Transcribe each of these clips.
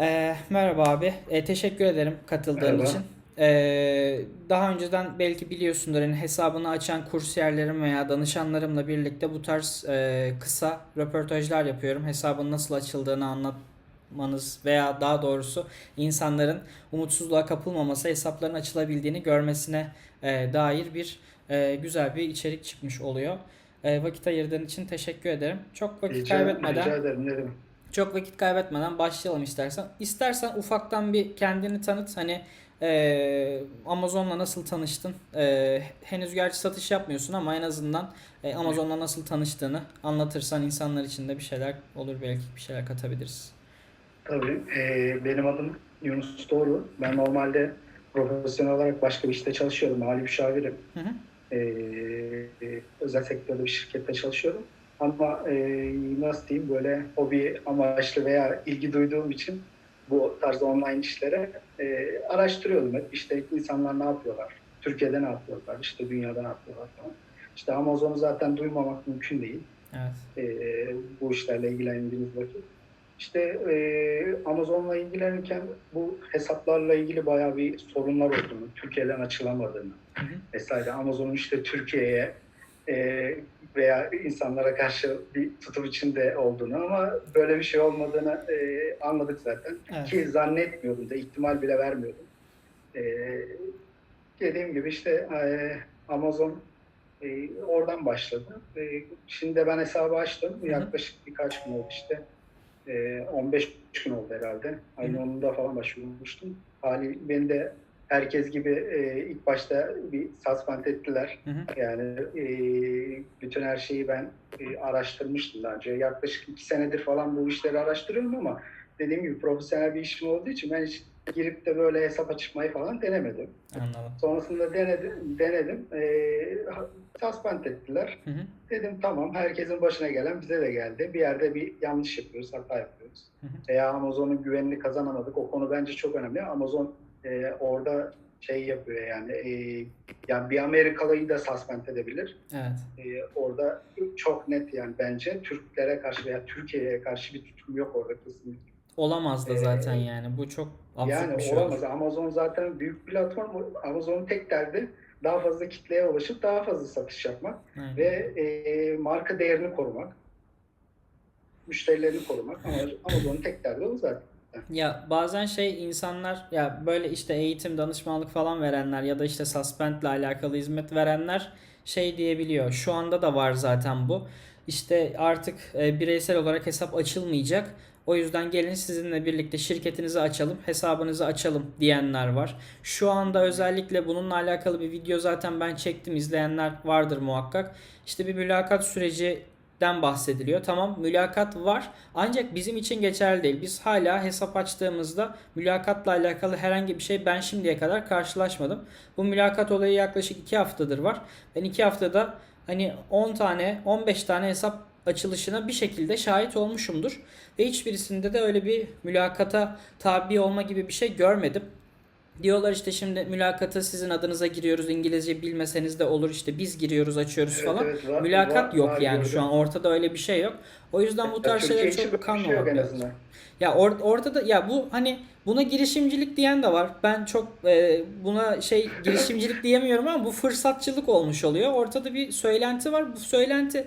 Ee, merhaba abi. Ee, teşekkür ederim katıldığın Merhaba. için. Ee, daha önceden belki biliyorsundur hani hesabını açan kursiyerlerim veya danışanlarımla birlikte bu tarz e, kısa röportajlar yapıyorum. Hesabın nasıl açıldığını anlatmanız veya daha doğrusu insanların umutsuzluğa kapılmaması, hesapların açılabildiğini görmesine e, dair bir e, güzel bir içerik çıkmış oluyor. E, vakit ayırdığın için teşekkür ederim. Çok vakit Rica, kaybetmeden rica ederim ne demek. Çok vakit kaybetmeden başlayalım istersen. İstersen ufaktan bir kendini tanıt. Hani eee, Amazon'la nasıl tanıştın? Eee, henüz gerçi satış yapmıyorsun ama en azından e, Amazon'la nasıl tanıştığını anlatırsan insanlar için de bir şeyler olur belki bir şeyler katabiliriz. Tabii. e, benim adım Yunus Doğru. Ben normalde profesyonel olarak başka bir işte çalışıyorum. Mali müşavirim. Hı hı. E, e, özel sektörde bir şirkette çalışıyorum. Ama e, nasıl diyeyim böyle hobi amaçlı veya ilgi duyduğum için bu tarz online işlere e, araştırıyordum hep. İşte insanlar ne yapıyorlar? Türkiye'de ne yapıyorlar? İşte dünyada ne yapıyorlar falan. İşte Amazon'u zaten duymamak mümkün değil. Evet. e, bu işlerle ilgilendiğimiz vakit. İşte e, Amazon'la ilgilenirken bu hesaplarla ilgili bayağı bir sorunlar olduğunu, Türkiye'den açılamadığını Hı hı. vesaire. Amazon'un işte Türkiye'ye e, veya insanlara karşı bir tutum içinde olduğunu ama böyle bir şey olmadığını e, anladık zaten. Evet. Ki zannetmiyordum da ihtimal bile vermiyordum. E, dediğim gibi işte e, Amazon e, oradan başladı. E, şimdi de ben hesabı açtım. Yaklaşık birkaç gün oldu işte. E, 15 gün oldu herhalde. Ayın Hı hı. 10'unda falan başvurmuştum. Hali beni de herkes gibi e, ilk başta bir suspend ettiler. Hı hı. Yani e, bütün her şeyi ben e, araştırmıştım daha önce. Yaklaşık iki senedir falan bu işleri araştırıyorum ama dediğim gibi profesyonel bir işim olduğu için ben hiç girip de böyle hesap açmayı falan denemedim. Anladım. Sonrasında denedim, denedim. E, suspend ettiler. Hı hı. Dedim tamam herkesin başına gelen bize de geldi. Bir yerde bir yanlış yapıyoruz, hata yapıyoruz. Hı hı. Veya Amazon'un güvenini kazanamadık. O konu bence çok önemli. Amazon e, orada şey yapıyor yani e, yani bir Amerikalıyı da suspend edebilir. Evet. E, orada çok net yani bence Türklere karşı veya Türkiye'ye karşı bir tutum yok orada kesinlikle. Olamaz da Ee, zaten yani. Bu çok absürt Yani bir şey olamaz. olur. Amazon zaten büyük platform. Amazon'un tek derdi daha fazla kitleye ulaşıp daha fazla satış yapmak Aynen. ve e, marka değerini korumak. Müşterilerini korumak. Ama Amazon'un tek derdi o zaten. Ya bazen şey insanlar ya böyle işte eğitim, danışmanlık falan verenler ya da işte suspend'le alakalı hizmet verenler şey diyebiliyor. Şu anda da var zaten bu. İşte artık e, bireysel olarak hesap açılmayacak. O yüzden gelin sizinle birlikte şirketinizi açalım, hesabınızı açalım diyenler var. Şu anda özellikle bununla alakalı bir video zaten ben çektim. izleyenler vardır muhakkak. İşte bir mülakat sürecinden bahsediliyor. Tamam mülakat var ancak bizim için geçerli değil. Biz hala hesap açtığımızda mülakatla alakalı herhangi bir şey ben şimdiye kadar karşılaşmadım. Bu mülakat olayı yaklaşık 2 haftadır var. Ben 2 haftada hani 10 tane 15 tane hesap açılışına bir şekilde şahit olmuşumdur. Ve hiçbirisinde de öyle bir mülakata tabi olma gibi bir şey görmedim. Diyorlar işte şimdi mülakata sizin adınıza giriyoruz İngilizce bilmeseniz de olur işte biz giriyoruz açıyoruz Evet, falan. evet, var- Mülakat var- yok var yani gördüm. şu an ortada öyle bir şey yok. O yüzden bu tarz için çok şey kanmamak en lazım. Ya or- ortada ya bu hani buna girişimcilik diyen de var. Ben çok e, buna şey girişimcilik diyemiyorum ama bu fırsatçılık olmuş oluyor. Ortada bir söylenti var. Bu söylenti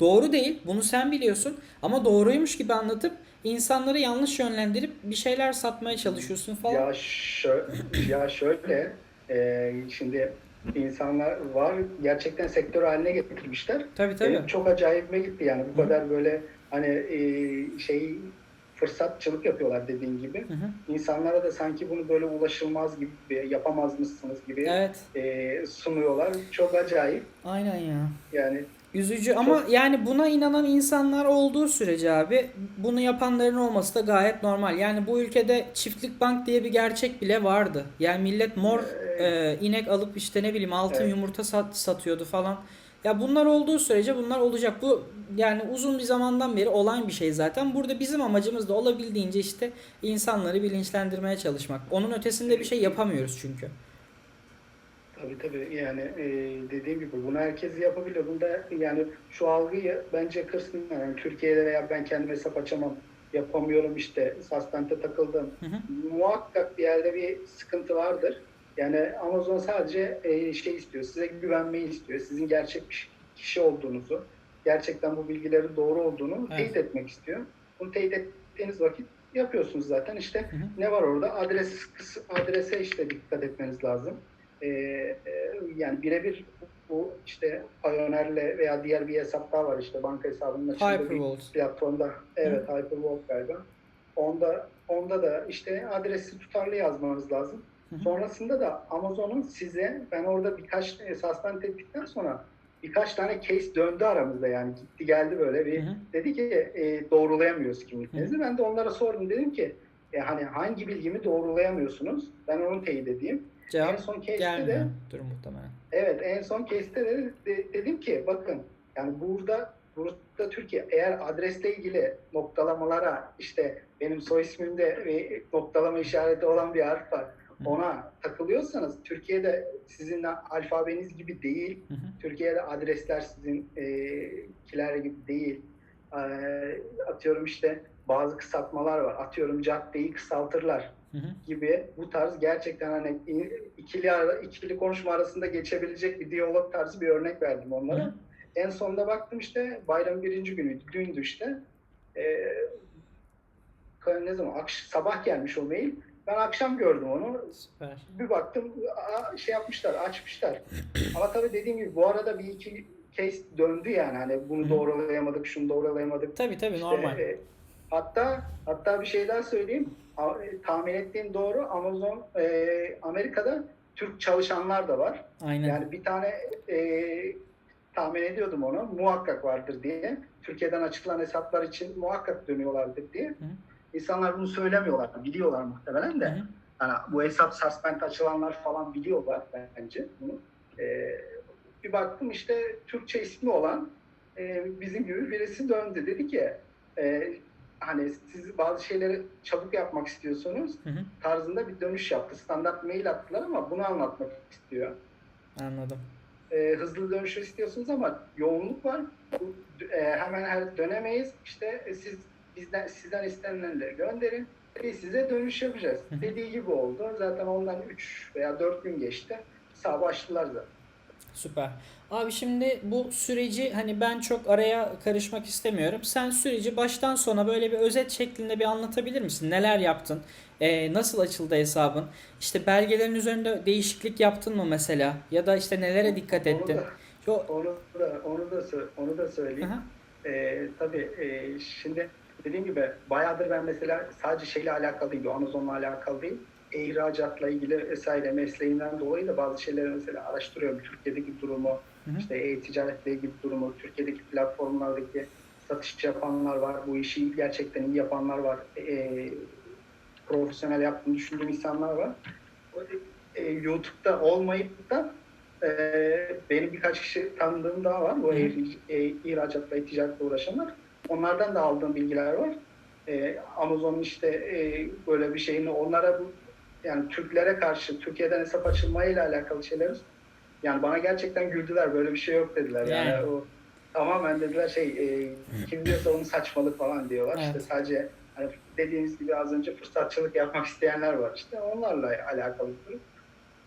doğru değil. Bunu sen biliyorsun ama doğruymuş gibi anlatıp insanları yanlış yönlendirip bir şeyler satmaya çalışıyorsun falan. Ya, şö ya şöyle e, şimdi insanlar var gerçekten sektör haline getirmişler. Tabii tabii. Benim çok acayipime gitti yani bu Hı. kadar böyle hani e, şey fırsatçılık yapıyorlar dediğin gibi. Hı hı. İnsanlara da sanki bunu böyle ulaşılmaz gibi yapamazmışsınız gibi Evet. e, sunuyorlar. Çok acayip Aynen ya. yani Üzücü ama yani buna inanan insanlar olduğu sürece abi bunu yapanların olması da gayet normal. Yani bu ülkede çiftlik bank diye bir gerçek bile vardı. Yani millet mor e, inek alıp işte ne bileyim altın Evet. yumurta sat, satıyordu falan. Ya bunlar olduğu sürece bunlar olacak. Bu yani uzun bir zamandan beri olan bir şey zaten. Burada bizim amacımız da olabildiğince işte insanları bilinçlendirmeye çalışmak. Onun ötesinde bir şey yapamıyoruz çünkü. Tabii tabii yani e, dediğim gibi bunu herkes yapabiliyor. Bunda yani şu algıyı bence kırsınlar. Yani Türkiye'de veya ben kendim hesap açamam yapamıyorum işte suspend'e takıldım. Hı hı. Muhakkak bir yerde bir sıkıntı vardır. Yani Amazon sadece e, şey istiyor, size güvenmeyi istiyor. Sizin gerçek bir kişi olduğunuzu, gerçekten bu bilgilerin doğru olduğunu Evet. teyit etmek istiyor. Bunu teyit ettiğiniz vakit yapıyorsunuz zaten. İşte Hı hı. ne var orada? Adres adrese işte dikkat etmeniz lazım. Ee, e, yani birebir bu işte Payoneer'le veya diğer bir hesaplar var işte banka hesabının açıldığı bir platformda. Evet Hypervolt galiba. Onda onda da işte adresi tutarlı yazmanız lazım. Hı hı. Sonrasında da Amazon'un size ben orada birkaç e, suspend ettikten sonra birkaç tane case döndü aramızda yani gitti geldi böyle bir Hı hı. dedi ki e, doğrulayamıyoruz kimliklerinizi. Ben de onlara sordum dedim ki e, hani hangi bilgimi doğrulayamıyorsunuz? Ben onu teyit edeyim. En Cevap son case'te de gelmiyor. Dur muhtemelen. evet en son case'te de, de- dedim ki bakın yani burada burada Türkiye eğer adresle ilgili noktalamalara işte benim soy ismimde bir noktalama işareti olan bir harf var. Ona takılıyorsanız Türkiye'de sizin alfabeniz gibi değil. Hı hı. Türkiye'de adresler sizinkiler gibi değil. E, atıyorum işte bazı kısaltmalar var. Atıyorum caddeyi kısaltırlar Hı hı. gibi bu tarz gerçekten hani ikili ara- ikili konuşma arasında geçebilecek bir diyalog tarzı bir örnek verdim Hı onlara. hı. En sonunda baktım işte bayram birinci günüydü, dündü işte. Ee, ne zaman? Akş- sabah gelmiş o mail. Ben akşam gördüm onu. Süper. Bir baktım şey yapmışlar, açmışlar. Ama tabii dediğim gibi bu arada bir iki case döndü yani. Hani bunu Hı. doğrulayamadık, şunu doğrulayamadık. Tabii tabii İşte, normal. e, hatta hatta bir şey daha söyleyeyim. E, tahmin ettiğim doğru. Amazon e, Amerika'da Türk çalışanlar da var. Aynen. Yani bir tane e, tahmin ediyordum onu. Muhakkak vardır diye. Türkiye'den açıklanan hesaplar için muhakkak dönüyorlardır diye. İnsanlar bunu söylemiyorlar. Biliyorlar muhtemelen Hı de. hı. Hani bu hesap suspend açılanlar falan biliyorlar bence bunu. E, bir baktım işte Türkçe ismi olan e, bizim gibi birisi döndü. Dedi ki e, hani siz bazı şeyleri çabuk yapmak istiyorsunuz Hı hı. tarzında bir dönüş yaptı. Standart mail attılar ama bunu anlatmak istiyor. Anladım. E, hızlı dönüşü istiyorsunuz ama yoğunluk var. Bu, e, hemen her dönemeyiz. İşte e, siz bizden sizden istenilenleri gönderin. Biz size dönüş yapacağız. Hı hı. Dediği gibi oldu. Zaten ondan 3 veya 4 gün geçti. Sağ başlılar zaten. Süper. Abi şimdi bu süreci hani ben çok araya karışmak istemiyorum. Sen süreci baştan sona böyle bir özet şeklinde bir anlatabilir misin? Neler yaptın? Ee, nasıl açıldı hesabın? İşte belgelerin üzerinde değişiklik yaptın mı mesela? Ya da işte nelere dikkat ettin? Yo, onu da, onu da, sö- onu da söyleyeyim. Aha. Ee, tabii e, şimdi dediğim gibi bayağıdır ben mesela sadece şeyle alakalı değil, Amazon'la alakalı değil. İhracatla ilgili vesaire mesleğinden dolayı da bazı şeyleri mesela araştırıyorum. Türkiye'deki durumu, Hı hı. işte e-ticaretle ilgili durumu, Türkiye'deki platformlardaki satış yapanlar var, bu işi gerçekten iyi yapanlar var, e, profesyonel yaptığını düşündüğüm insanlar var. E, YouTube'da olmayıp da e, benim birkaç kişi tanıdığım daha var. Bu e, e, ihracatla, e-ticaretle uğraşanlar. Onlardan da aldığım bilgiler var. E, Amazon'un işte e, böyle bir şeyini onlara bu yani Türklere karşı Türkiye'den hesap açılmayla alakalı şeyler yani bana gerçekten güldüler. Böyle bir şey yok dediler. Yani, Yani. o tamamen dediler şey e, kim diyorsa onun saçmalık falan diyorlar. Evet. İşte sadece hani dediğiniz gibi az önce fırsatçılık yapmak isteyenler var. İşte onlarla alakalı.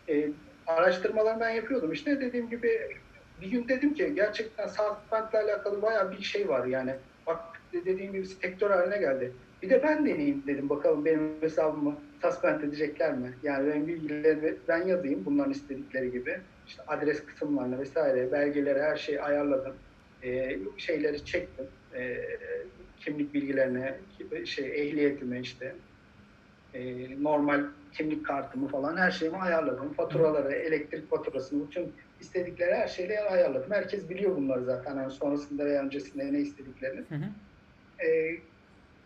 E, araştırmalar ben yapıyordum. İşte dediğim gibi bir gün dedim ki gerçekten Southbank'la alakalı bayağı bir şey var yani. Bak dediğim gibi sektör haline geldi. Bir de ben deneyeyim dedim bakalım benim hesabımı suspend edecekler mi? Yani benim bilgilerimi ben yazayım bunların istedikleri gibi. İşte adres kısımlarını vesaire, belgeleri her şeyi ayarladım. Ee, şeyleri çektim. Ee, kimlik bilgilerini, şey ehliyetimi işte e, normal kimlik kartımı falan her şeyimi ayarladım. Faturaları, elektrik faturasını, bütün istedikleri her şeyle ayarladım. Herkes biliyor bunları zaten. Yani sonrasında veya öncesinde ne istediklerini. Hı hı. Ee,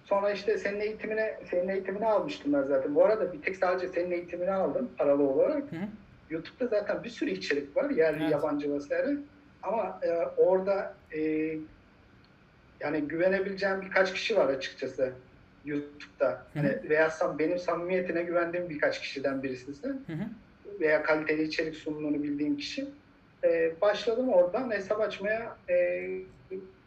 sonra işte senin eğitimine senin eğitimini almıştım ben zaten. Bu arada bir tek sadece senin eğitimini aldım paralı olarak. Hı hı. YouTube'da zaten bir sürü içerik var. Yerli, Evet. yabancı vesaire. Ama e, orada e, yani güvenebileceğim birkaç kişi var açıkçası YouTube'da. Hani veya sam- benim samimiyetine güvendiğim birkaç kişiden birisi Hı hı. veya kaliteli içerik sunumunu bildiğim kişi. Ee, başladım oradan hesap açmaya. E,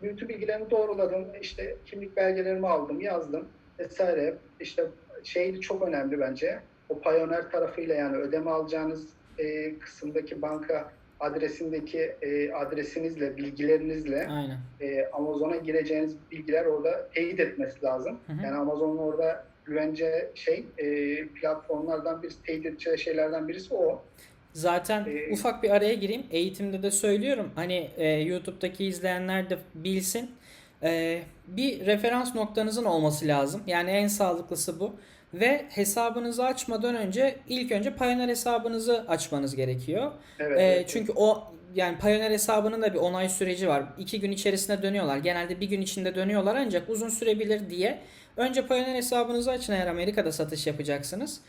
bütün bilgilerimi doğruladım. İşte kimlik belgelerimi aldım, yazdım. vesaire. İşte şey çok önemli bence. O Payoneer tarafıyla yani ödeme alacağınız e, kısımdaki banka adresindeki e, adresinizle, bilgilerinizle Aynen. e, Amazon'a gireceğiniz bilgiler orada teyit etmesi lazım. Hı hı. Yani Amazon'un orada güvence şey e, platformlardan birisi, teyit edeceği şeylerden birisi o. Zaten Ee, ufak bir araya gireyim. Eğitimde de söylüyorum. Hani e, YouTube'daki izleyenler de bilsin. E, bir referans noktanızın olması lazım. Yani en sağlıklısı bu. Ve hesabınızı açmadan önce ilk önce Payoneer hesabınızı açmanız gerekiyor. Evet. Ee, evet. çünkü o yani Payoneer hesabının da bir onay süreci var. İki gün içerisinde dönüyorlar. Genelde bir gün içinde dönüyorlar ancak uzun sürebilir diye. Önce Payoneer hesabınızı açın eğer Amerika'da satış yapacaksınız.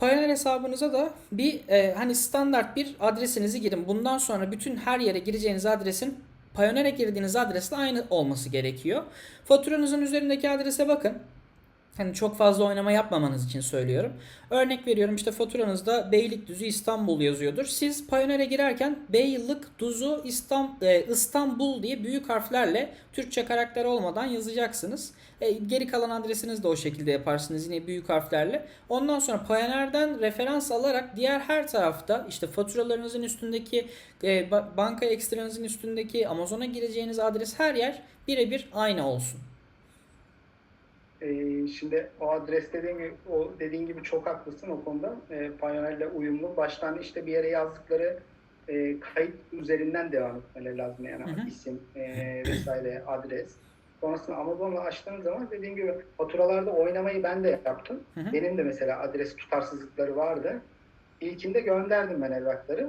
Payoneer hesabınıza da bir e, hani standart bir adresinizi girin. Bundan sonra bütün her yere gireceğiniz adresin Payoneer'e girdiğiniz adresle aynı olması gerekiyor. Faturanızın üzerindeki adrese bakın. Hani çok fazla oynama yapmamanız için söylüyorum. Örnek veriyorum işte faturanızda Beylikdüzü İstanbul yazıyordur. Siz Payoneer'e girerken Beylikdüzü e, İstanbul diye büyük harflerle Türkçe karakter olmadan yazacaksınız. E, geri kalan adresinizi de o şekilde yaparsınız yine büyük harflerle. Ondan sonra Payoneer'den referans alarak diğer her tarafta işte faturalarınızın üstündeki e, ba- banka ekstranızın üstündeki Amazon'a gireceğiniz adres her yer birebir aynı olsun. Ee, şimdi o adres dediğin gibi, o dediğin gibi çok haklısın o konuda. E, Payoneer'le uyumlu. Baştan işte bir yere yazdıkları e, kayıt üzerinden devam etmeleri lazım. Yani Hı hı. isim e, vesaire adres. Sonrasında Amazon'la açtığın zaman dediğim gibi faturalarda oynamayı ben de yaptım. Hı hı. Benim de mesela adres tutarsızlıkları vardı. İlkinde gönderdim ben evrakları.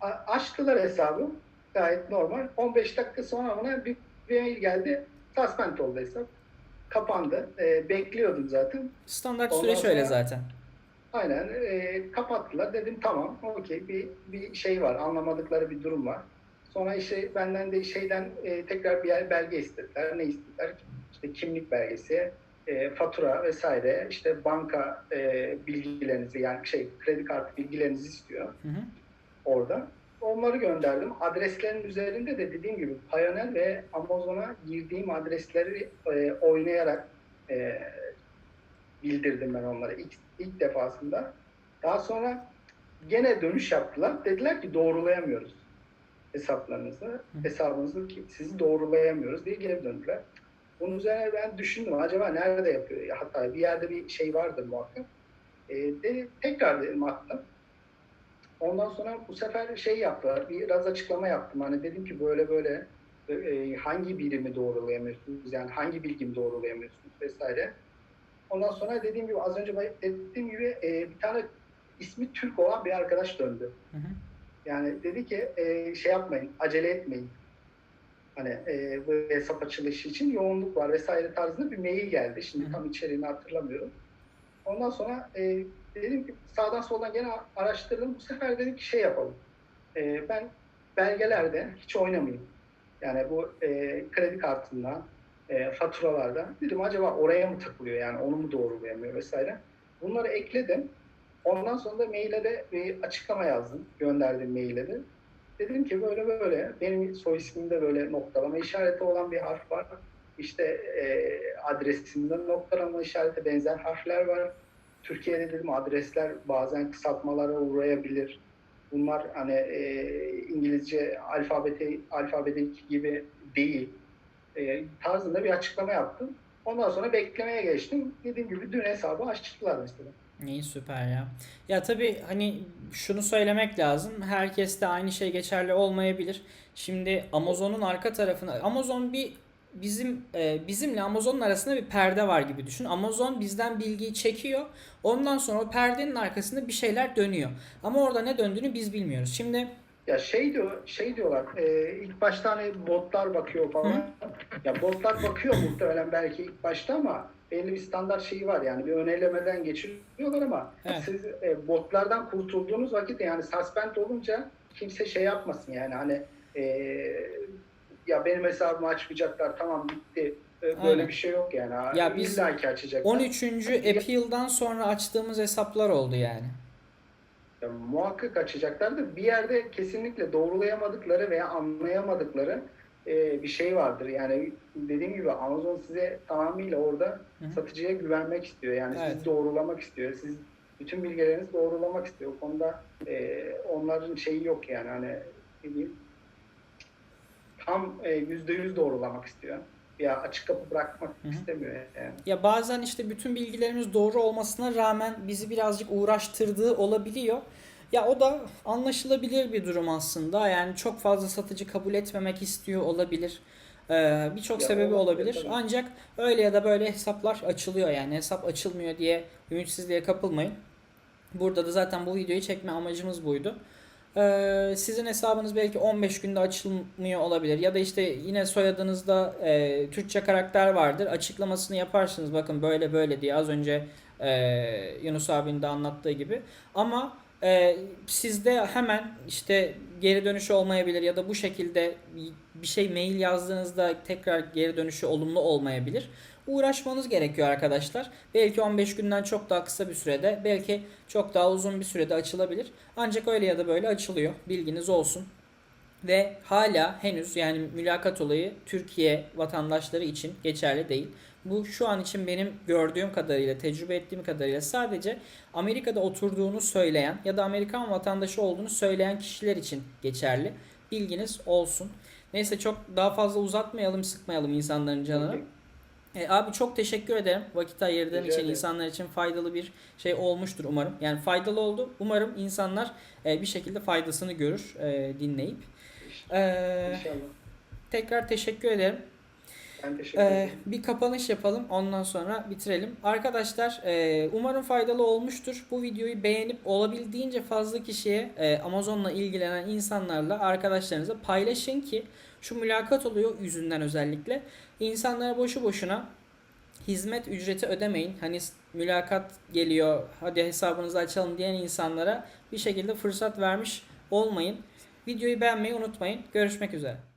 A- açtılar hesabı. Gayet normal. 15 dakika sonra bana bir, bir mail geldi. Suspend oldu hesap. Kapandı. Ee, bekliyordum zaten. Standart Ondan süreç öyle sonra- zaten. Aynen. ee, kapattılar. Dedim tamam. Okey. Bir, bir şey var. Anlamadıkları bir durum var. Sonra işte benden de şeyden e, tekrar bir yer belge istediler. Ne istediler? İşte kimlik belgesi, e, fatura vesaire, işte banka e, bilgilerinizi yani şey kredi kartı bilgilerinizi istiyor Hı hı. orada. Onları gönderdim. Adreslerin üzerinde de dediğim gibi Payoneer ve Amazon'a girdiğim adresleri e, oynayarak e, bildirdim ben onlara ilk, ilk defasında. Daha sonra gene dönüş yaptılar. Dediler ki doğrulayamıyoruz hesaplarınızı. Hesabınızı ki sizi doğrulayamıyoruz diye geri döndüler. Bunun üzerine ben düşündüm. Acaba nerede yapıyor? Ya hatta bir yerde bir şey vardır muhakkak. E, dedi, tekrar dedim attım. Ondan sonra bu sefer şey yaptılar. Biraz açıklama yaptım. Hani dedim ki böyle böyle e, hangi birimi doğrulayamıyorsunuz? Yani hangi bilgimi doğrulayamıyorsunuz vesaire. Ondan sonra dediğim gibi az önce dediğim gibi e, bir tane ismi Türk olan bir arkadaş döndü. Hı hı. Yani dedi ki e, şey yapmayın, acele etmeyin. Hani e, bu hesap açılışı için yoğunluk var vesaire tarzında bir mail geldi. Şimdi Hı hı. tam içeriğini hatırlamıyorum. Ondan sonra e, dedim ki sağdan soldan gene araştırdım. Bu sefer dedim ki şey yapalım. E, ben belgelerde hiç oynamayayım. Yani bu e, kredi kartından, e, faturalarda dedim acaba oraya mı takılıyor yani onu mu doğrulayamıyor vesaire. Bunları ekledim. Ondan sonra da maile de bir açıklama yazdım. Gönderdim maile de. Dedim ki böyle böyle benim soy ismimde böyle noktalama işareti olan bir harf var. İşte e, adresimde noktalama işareti benzer harfler var. Türkiye'de dedim adresler bazen kısaltmalara uğrayabilir. Bunlar hani e, İngilizce alfabete alfabedeki gibi değil. E, tarzında bir açıklama yaptım. Ondan sonra beklemeye geçtim. Dediğim gibi dün hesabı açtılar mesela. İyi süper ya. Ya tabii hani şunu söylemek lazım. Herkeste aynı şey geçerli olmayabilir. Şimdi Amazon'un arka tarafına Amazon bir bizim e, bizimle Amazon'un arasında bir perde var gibi düşün. Amazon bizden bilgiyi çekiyor. Ondan sonra o perdenin arkasında bir şeyler dönüyor. Ama orada ne döndüğünü biz bilmiyoruz. Şimdi Ya şey diyor, şey diyorlar. E, ilk başta hani botlar bakıyor falan. Ya botlar bakıyor muhtemelen belki ilk başta ama belli bir standart şeyi var yani bir önelemeden geçiriyorlar ama Evet. siz e, botlardan kurtulduğunuz vakit yani suspend olunca kimse şey yapmasın yani hani e, ya benim hesabımı açmayacaklar tamam bitti E, böyle Aynen. bir şey yok yani. Ya biz İlla ki açacaklar. 13. Appeal'dan sonra açtığımız hesaplar oldu yani. Ya, muhakkak açacaklardır. Bir yerde kesinlikle doğrulayamadıkları veya anlayamadıkları e, bir şey vardır. Yani dediğim gibi Amazon size tamamıyla orada Hı hı. satıcıya güvenmek istiyor. Yani Evet. sizi doğrulamak istiyor. Siz bütün bilgilerinizi doğrulamak istiyor. O konuda e, onların şeyi yok yani hani ne diyeyim, tam e, yüzde yüz doğrulamak istiyor. Ya açık kapı bırakmak Hı hı. istemiyor yani. Ya bazen işte bütün bilgilerimiz doğru olmasına rağmen bizi birazcık uğraştırdığı olabiliyor. Ya o da anlaşılabilir bir durum aslında. Yani çok fazla satıcı kabul etmemek istiyor olabilir. Ee, Birçok sebebi olabilir olabilir. tabii. Ancak öyle ya da böyle hesaplar açılıyor yani. Hesap açılmıyor diye ümitsizliğe kapılmayın. Burada da zaten bu videoyu çekme amacımız buydu. Ee, sizin hesabınız belki 15 günde açılmıyor olabilir. Ya da işte yine soyadınızda e, Türkçe karakter vardır. Açıklamasını yaparsınız. Bakın böyle böyle diye az önce e, Yunus abinin de anlattığı gibi. Ama e, sizde hemen işte geri dönüşü olmayabilir ya da bu şekilde bir şey mail yazdığınızda tekrar geri dönüşü olumlu olmayabilir. Uğraşmanız gerekiyor arkadaşlar. Belki 15 günden çok daha kısa bir sürede, belki çok daha uzun bir sürede açılabilir. Ancak öyle ya da böyle açılıyor. Bilginiz olsun. Ve hala henüz yani mülakat olayı Türkiye vatandaşları için geçerli değil. Bu şu an için benim gördüğüm kadarıyla, tecrübe ettiğim kadarıyla sadece Amerika'da oturduğunu söyleyen ya da Amerikan vatandaşı olduğunu söyleyen kişiler için geçerli. Bilginiz olsun. Neyse çok daha fazla uzatmayalım, sıkmayalım insanların canını. E, abi çok teşekkür ederim. Vakit ayırdığın Rica için, ederim. insanlar için faydalı bir şey olmuştur umarım. Yani faydalı oldu. Umarım insanlar e, bir şekilde faydasını görür e, dinleyip. E, İnşallah. tekrar teşekkür ederim. Ben teşekkür Ee, ederim. bir kapanış yapalım ondan sonra bitirelim. Arkadaşlar e, umarım faydalı olmuştur. Bu videoyu beğenip olabildiğince fazla kişiye e, Amazon'la ilgilenen insanlarla arkadaşlarınıza paylaşın ki şu mülakat oluyor yüzünden özellikle. İnsanlara boşu boşuna hizmet ücreti ödemeyin. Hani mülakat geliyor hadi hesabınızı açalım diyen insanlara bir şekilde fırsat vermiş olmayın. Videoyu beğenmeyi unutmayın. Görüşmek üzere.